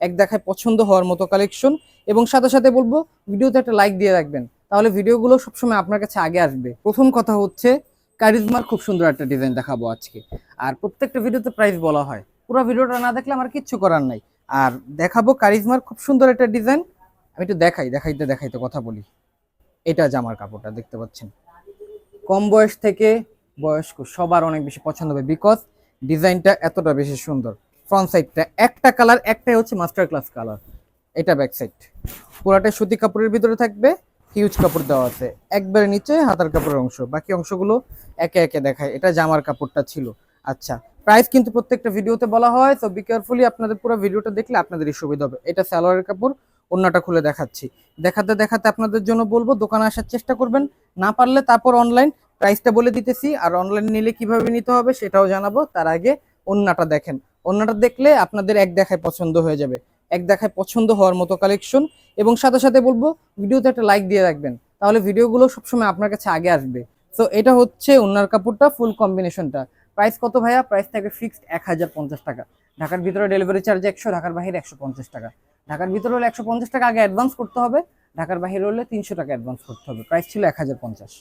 এক দেখায় পছন্দ হওয়ার মতো কালেকশন এবং সাথে সাথে বলব, ভিডিওতে একটা লাইক দিয়ে রাখবেন। তাহলে ভিডিওগুলো সবসময় আপনার কাছে আগে আসবে। প্রথম কথা হচ্ছে কারিজমার খুব সুন্দর একটা ডিজাইন দেখাবো আজকে। আর প্রত্যেকটা ভিডিওতে প্রাইস বলা হয়। পুরো ভিডিওটা না দেখলে আমার কিচ্ছু করার নাই। আর দেখাবো কারিজমার খুব সুন্দর একটা ডিজাইন আমি একটু দেখাই, দেখাইতে দেখাইতে কথা বলি। এটা জামার কাপড়টা, দেখতে পাচ্ছেন। কম বয়স থেকে বয়স্ক, সবার অনেক বেশি পছন্দ হবে। বিকজ ডিজাইনটা এতটা বেশি সুন্দর। ফ্রন্ট সাইডটা একটা কালার একটাই হচ্ছে মাস্টার ক্লাস কালার এটা ব্যাক সাইড পুরাটা সুতি কাপড়ের ভিতরে থাকবে হিউজ কাপড় দেওয়া আছে। একবারে নিচে হাতার কাপড়ের অংশ, বাকি অংশগুলো একে একে দেখায়, এটা জামার কাপড়টা ছিল। আচ্ছা প্রাইস কিন্তু প্রত্যেকটা ভিডিওতে বলা হয় তো বি কেয়ারফুলি আপনাদের পুরো ভিডিওটা দেখলে আপনাদেরই সুবিধা হবে। এটা স্যালোয়ারের কাপড়, অন্যটা খুলে দেখাচ্ছি। দেখাতে দেখাতে আপনাদের জন্য বলব, দোকানে আসার চেষ্টা করবেন, না পারলে তারপর অনলাইন প্রাইসটা বলে দিতেছি, আর অনলাইন নিলে কীভাবে নিতে হবে সেটাও জানাব, তার আগে অন্যটা দেখেন। অন্যটা দেখলে আপনাদের এক দেখায় পছন্দ হয়ে যাবে। এক দেখায় পছন্দ হওয়ার মতো কালেকশন এবং সাথে সাথে বলব, ভিডিওতে একটা লাইক দিয়ে রাখবেন। তাহলে ভিডিওগুলো সবসময় আপনার কাছে আগে আসবে। তো এটা হচ্ছে ওনার কাপড়টা ফুল কম্বিনেশনটা প্রাইস কত ভাইয়া? প্রাইস থাকে ফিক্সড এক হাজার পঞ্চাশ টাকা। ঢাকার ভিতরে ডেলিভারি চার্জ একশো, ঢাকার বাইরে একশো টাকা। ঢাকার ভিতরে হলে একশো পঞ্চাশ টাকা আগে অ্যাডভান্স করতে হবে, ঢাকার বাইরে হলে তিনশো টাকা অ্যাডভান্স করতে হবে। প্রাইস ছিল এক হাজার পঞ্চাশ।